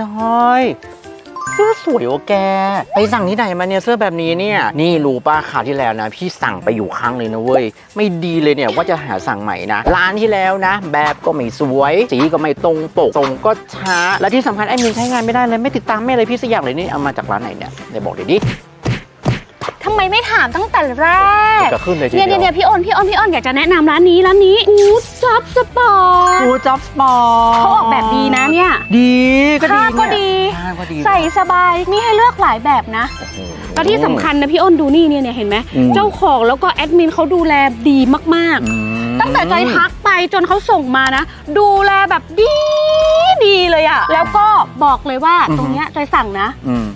จอย เสื้อสวยโอแก ไปสั่งที่ไหนมาเนี่ยเสื้อแบบนี้เนี่ย นี่รู้ป้าข่าวที่แล้วนะ พี่สั่งไปอยู่ครั้งเลยนะเว้ย ไม่ดีเลยเนี่ยว่าจะหาสั่งใหม่นะ ร้านที่แล้วนะ แบบก็ไม่สวย สีก็ไม่ตรงปกส่งก็ช้า และที่สำคัญไอ้มินใช้งานไม่ได้เลยไม่ติดตามไม่เลยพี่สักอย่างเลยนี่เอามาจากร้านไหนเนี่ยเดี๋ยวบอกเดี๋ยวดิทำไมไม่ถามตั้งแต่แรกจะขึ้นเลยทีเนี่ยเดีเนี่ยยวเนี่ยพี่อ้นพี่อ้นพี่อ้นอยากจะแนะนำร้านนี้ร้านนี้กูดจ็อบสปอร์ตกู จ็อบสปอร์ตเขาออกแบบดีนะเนี่ย ดีก็ดีผ้าก็เนี่ยดี ผ้าก็ดีใส่สบายมีให้เลือกหลายแบบนะโอ้โหแล้วที่สำคัญนะพี่อ้นดูนี่เนี่ยเนี่ยเห็นไหม อืม เจ้าของแล้วก็แอดมินเขาดูแลดีมากอืม ๆ ตั้งแต่จอยทักไปจนเขาส่งมานะ ดูแลแบบดีดีเลยอะแล้วก็บอกเลยว่าตรงเนี้ยจอยสั่งนะ อืม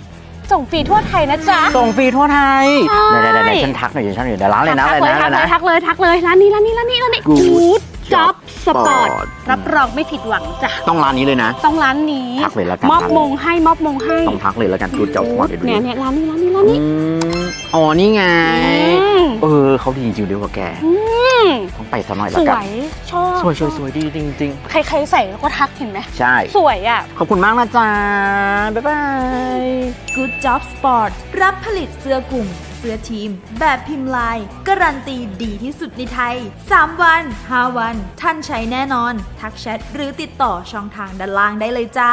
ส่งฟรีทั่วไทยนะจ๊ะ ส่งฟรีทั่วไทยใช่ เดี๋ยวเดี๋ยวเดี๋ยวฉันทักหน่อยเดี๋ยวฉันหน่อยเดี๋ยวร้านเลยนะทัอะไรเลยนะทัอะกไรเลยนะทักเลยทักเลยร้านนี้ร้านนี้ร้านนี้ร้านนี้ Good Good Job Job Sport Sport รับรองไม่ผิดหวังจ้ะ ต้องร้านนี้เลยนะ ต้องร้านนี้ทักเลยละกันมอบมงให้มอบมงให้ ต้องทักเลยแล้วกันกูจะสปอร์ตเดี๋ยวดูเนี่ยเนี่ยร้านนี้ร้านนี้ร้านนี้อืมอ๋อ นี่ไง อืมเออเขาดีจริงๆด้วยว่าแกอืมต้องไปสักหน่อยสละวกันยชอบสวยสวยสวยดีจริง ใครๆใส่แล้วก็ทักเห็นไหมๆ ใช่ สวยอะ ขอบคุณมากนะจ๊ะ บ๊ายบาย Good Job Sport รับผลิตเสื้อกลุ่ม เสื้อทีม แบบพิมพ์ลาย การันตีดีที่สุดในไทย 3 วัน 5 วัน ท่านใช้แน่นอน ทักแชทหรือติดต่อช่องทางด้านล่างได้เลยจ้า